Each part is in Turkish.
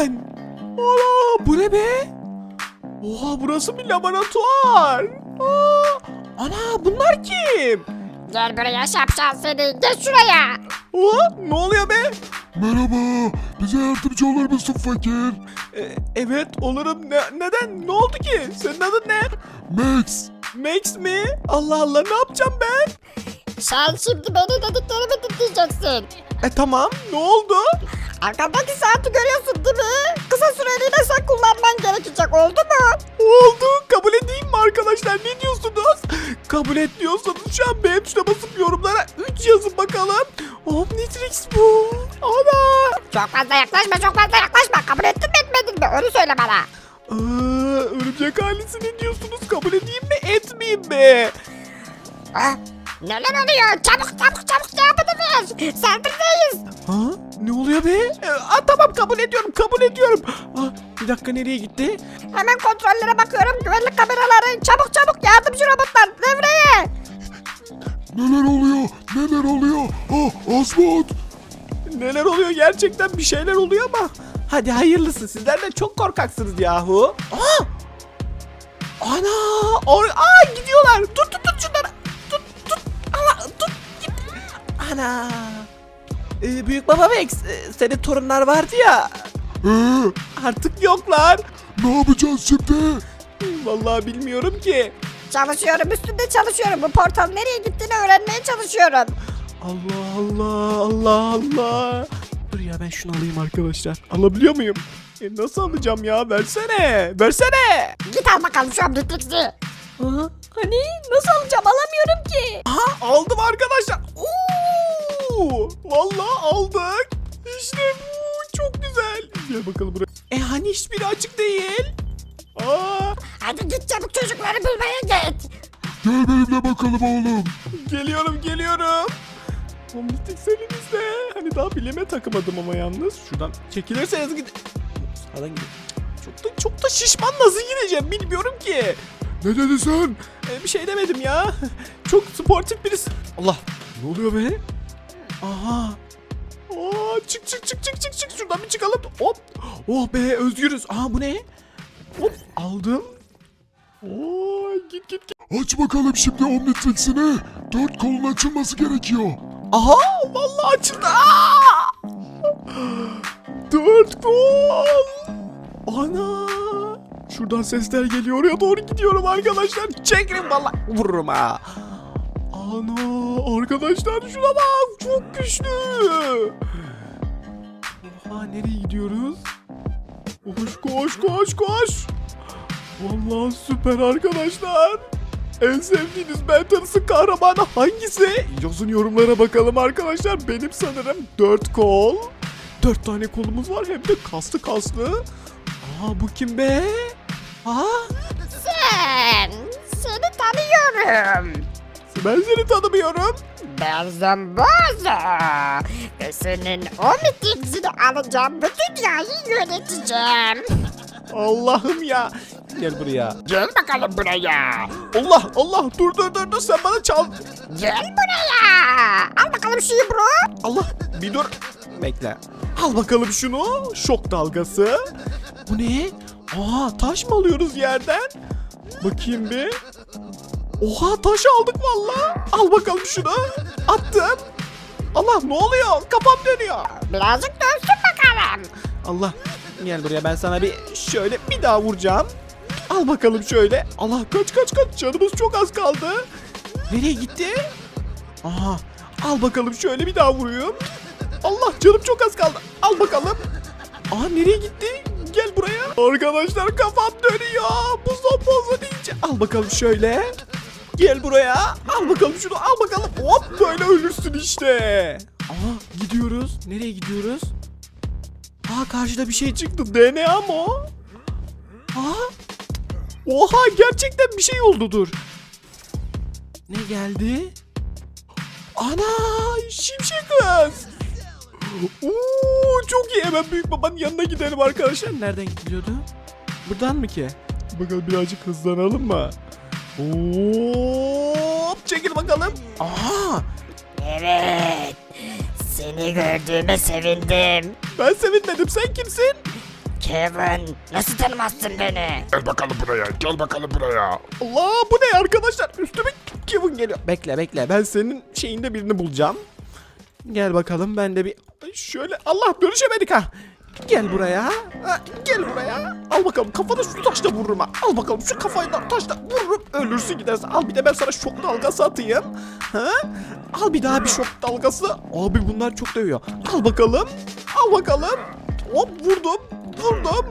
sen? Ana bu ne be? Oha burası bir laboratuvar. Aa, ana bunlar kim? Gel buraya şapşal seni. Geç şuraya. Aa, ne oluyor be? Merhaba, bize yardımcı olur musun fakir? E, evet olurum. Ne, neden? Ne oldu ki? Senin adın ne? Max, Max mi? Allah Allah ne yapacağım ben? Sen şimdi beni dediklerimi dinleyeceksin. E tamam ne oldu? Arkandaki saati görüyorsun değil mi? Kısa süreliğine sen kullanman gerekecek oldu mu? Oldu. Kabul edeyim mi arkadaşlar? Ne diyorsunuz? Kabul et diyorsanız şu an beğen tuşuna basıp yorumlara 3 yazın bakalım. Omnitrix bu. Ana. Çok fazla yaklaşma çok fazla yaklaşma. Kabul ettin mi etmedin mi? Onu söyle bana. Aa, örümcek ailesi ne diyorsunuz? Kabul edeyim mi etmeyeyim mi? Ah, neler oluyor? Çabuk çabuk çabuk cevabını ver. Saldırıdayız. Ha? Ne oluyor be? E, aa, tamam kabul ediyorum kabul ediyorum. Aa, bir dakika nereye gitti? Hemen kontrollere bakıyorum. Güvenlik kameraları. Çabuk çabuk yardımcı robotlar. Devreye. neler oluyor, neler oluyor? Ah, Asmat! Neler oluyor gerçekten bir şeyler oluyor ama. Hadi hayırlısı sizler de çok korkaksınız yahu. Aa! Ana! Or Aa gidiyorlar. Tut tut tut şunları. Tut tut. Ana tut. Git. Ana. Ee, büyük baba Max, e, senin torunlar vardı ya. Ee, Artık yoklar. ne yapacağız şimdi? Vallahi bilmiyorum ki. Çalışıyorum üstünde çalışıyorum. Bu portalın nereye gittiğini öğrenmeye çalışıyorum. Allah Allah Allah Allah. Dur ya ben şunu alayım arkadaşlar. Alabiliyor muyum? E, nasıl alacağım ya? Versene. Versene. Git al bakalım şu Omnitrix'i. Aha. Hani nasıl alacağım alamıyorum ki. Aha aldım arkadaşlar. Oo! Vallahi aldık. İşte bu çok güzel. Gel bakalım buraya. E hani hiçbiri açık değil? Aa, Hadi git çabuk çocukları bulmaya git. Gel benimle bakalım oğlum. geliyorum geliyorum. Omnitrix elimizde. Hani daha bileme takamadım ama yalnız. Şuradan çekilirseniz gid... Sağdan gidelim. Çok da, çok da şişman nasıl gideceğim bilmiyorum ki. Ne dedin sen? E, bir şey demedim ya. Çok sportif birisi. Allah. Ne oluyor be? Aha. Aa, çık çık çık çık çık çık şuradan bir çıkalım. Hop. Oh be özgürüz. Aa bu ne? Hop aldım. Oo git git git. Aç bakalım şimdi Omnitrix'ini. Dört kolun açılması gerekiyor. Aha vallahi açıldı. Aa! Dört gol. Ana. Şuradan sesler geliyor. Oraya doğru gidiyorum arkadaşlar. Çekin vallahi. Vururum ha. Ana arkadaşlar şuna bak. Çok güçlü. Oha nereye gidiyoruz? Koş koş koş koş. Vallahi süper arkadaşlar. En sevdiğiniz Mentals'ın kahramanı hangisi? Yazın yorumlara bakalım arkadaşlar. Benim sanırım 4 kol. 4 tane kolumuz var hem de kaslı kaslı. Aa bu kim be? Ha? Sen. Seni tanıyorum. Ben seni tanımıyorum. Ben Zambozo. Ve senin Omnitrix'ini alacağım. Bu dünyayı yöneteceğim. Allah'ım ya. Gel buraya. Gel bakalım buraya. Allah Allah dur dur dur dur sen bana çal. Gel buraya. Al bakalım şu yumruğu. Allah bir dur. Bekle. Al bakalım şunu. Şok dalgası. Bu ne? Aa taş mı alıyoruz yerden? Bakayım bir. Oha taş aldık valla. Al bakalım şunu. Attım. Allah ne oluyor? Kafam dönüyor. Birazcık dönsün bakalım. Allah gel buraya ben sana bir şöyle bir daha vuracağım. Al bakalım şöyle. Allah kaç kaç kaç canımız çok az kaldı. Nereye gitti? Aha al bakalım şöyle bir daha vuruyorum. Allah canım çok az kaldı. Al bakalım. Aa nereye gitti? Gel buraya. Arkadaşlar kafam dönüyor. Bu son pozu deyince. Al bakalım şöyle. Gel buraya. Al bakalım şunu al bakalım. Hop böyle ölürsün işte. Aha gidiyoruz. Nereye gidiyoruz? Aa karşıda bir şey çıktı. DNA mı? Aa. Oha gerçekten bir şey oldu dur. Ne geldi? Ana şimşek kız. Oo, çok iyi. Hemen büyük babanın yanına gidelim arkadaşlar. Nereden gidiyordu? Buradan mı ki? Bakalım birazcık hızlanalım mı? Hop çekil bakalım. Aa Evet. Seni gördüğüme sevindim. ben sevinmedim. Sen kimsin? Kevin nasıl tanımazsın beni? Gel bakalım buraya. Gel bakalım buraya. Allah bu ne arkadaşlar? Üstüme Kevin geliyor. Bekle bekle ben senin şeyinde birini bulacağım. Gel bakalım ben de bir şöyle Allah dönüşemedik ha. Gel buraya. Gel buraya. Al bakalım kafana şu taşla vururum ha. Al bakalım şu kafayla taşla vururum. Ölürsün gidersin. Al bir de ben sana şok dalgası atayım. Ha? Al bir daha bir şok dalgası. Abi bunlar çok dövüyor. Al bakalım. Al bakalım. Hop vurdum. Vurdum.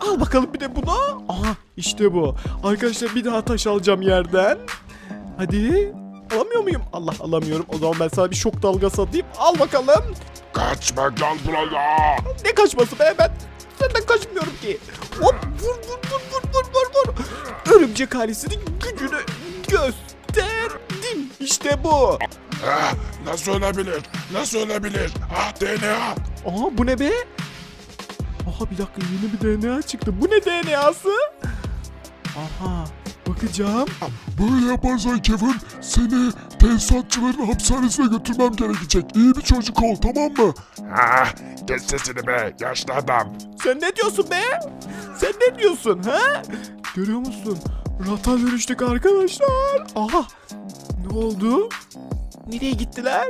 Al bakalım bir de buna. Aha işte bu. Arkadaşlar bir daha taş alacağım yerden. Hadi. Alamıyor muyum? Allah alamıyorum. O zaman ben sana bir şok dalgası atayım. Al bakalım. Kaçma gel buraya. Ne kaçması be ben senden kaçmıyorum ki. Hop vur vur vur vur vur vur vur. Örümcek ailesinin gücünü gösterdim. İşte bu. Ha, nasıl ölebilir? Nasıl ölebilir? Ha DNA. Aha bu ne be? Aha bir dakika yeni bir DNA çıktı. Bu ne DNA'sı? Aha bakacağım. Böyle yaparsan Kevin seni tesisatçıların hapishanesine götürmem gerekecek. İyi bir çocuk ol tamam mı? Ha, kes sesini be yaşlı adam. Sen ne diyorsun be? Sen ne diyorsun ha? Görüyor musun? Rata dönüştük arkadaşlar. Aha. Ne oldu? Nereye gittiler?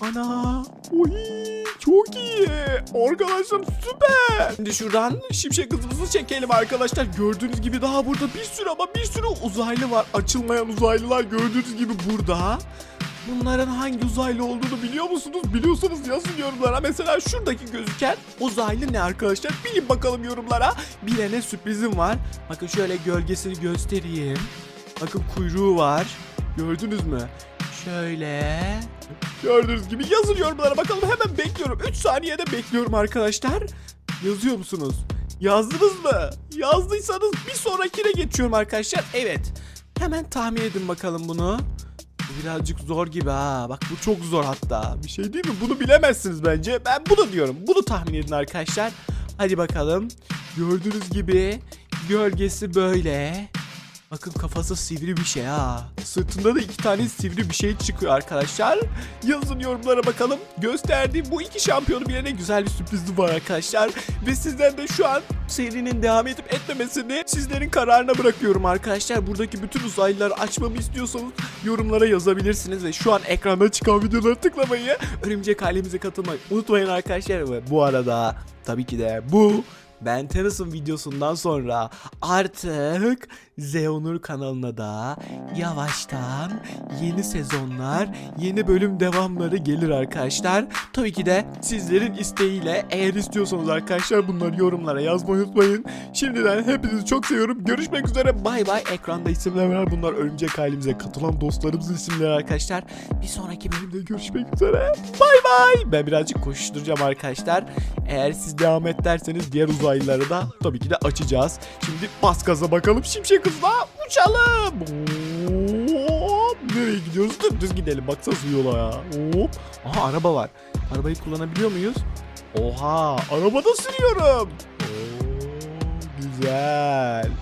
Ana. Oy, çok iyi. Arkadaşlar süper. Şimdi şuradan şimşek hızımızı çekelim arkadaşlar. Gördüğünüz gibi daha burada bir sürü ama bir sürü uzaylı var. Açılmayan uzaylılar gördüğünüz gibi burada. Bunların hangi uzaylı olduğunu biliyor musunuz? Biliyorsanız yazın yorumlara. Mesela şuradaki gözüken uzaylı ne arkadaşlar? Bilin bakalım yorumlara. Bilene sürprizim var. Bakın şöyle gölgesini göstereyim. Bakın kuyruğu var. Gördünüz mü? Şöyle. Gördüğünüz gibi yazın yorumlara bakalım. Hemen bekliyorum. 3 saniyede bekliyorum arkadaşlar. Yazıyor musunuz? Yazdınız mı? Yazdıysanız bir sonrakine geçiyorum arkadaşlar. Evet. Hemen tahmin edin bakalım bunu. Bu birazcık zor gibi ha. Bak bu çok zor hatta. Bir şey değil mi? Bunu bilemezsiniz bence. Ben bunu diyorum. Bunu tahmin edin arkadaşlar. Hadi bakalım. Gördüğünüz gibi gölgesi böyle. Bakın kafası sivri bir şey ha. Sırtında da iki tane sivri bir şey çıkıyor arkadaşlar. Yazın yorumlara bakalım. Gösterdiğim bu iki şampiyonu bilene güzel bir sürprizim var arkadaşlar. Ve sizden de şu an serinin devam edip etmemesini sizlerin kararına bırakıyorum arkadaşlar. Buradaki bütün uzaylıları açmamı istiyorsanız yorumlara yazabilirsiniz. Ve şu an ekranda çıkan videoları tıklamayı, örümcek ailemize katılmayı unutmayın arkadaşlar. Ve bu arada tabii ki de bu ben Teras'ın videosundan sonra artık Zeonur kanalına da yavaştan yeni sezonlar, yeni bölüm devamları gelir arkadaşlar. Tabii ki de sizlerin isteğiyle eğer istiyorsanız arkadaşlar bunları yorumlara yazmayı unutmayın. Şimdiden hepinizi çok seviyorum. Görüşmek üzere. Bay bay. Ekranda isimler var. Bunlar örümcek halimize katılan dostlarımızın isimleri arkadaşlar. Bir sonraki bölümde görüşmek üzere. Bay bay. Ben birazcık koşuşturacağım arkadaşlar. Eğer siz devam et derseniz diğer uzaylıları da tabii ki de açacağız. Şimdi bas gaza bakalım şimşek hızla uçalım. Hop. Nereye gidiyoruz? Düz gidelim. Baksana şu yola ya. Hop. Aha araba var. Arabayı kullanabiliyor muyuz? Oha arabada sürüyorum. Oo, güzel.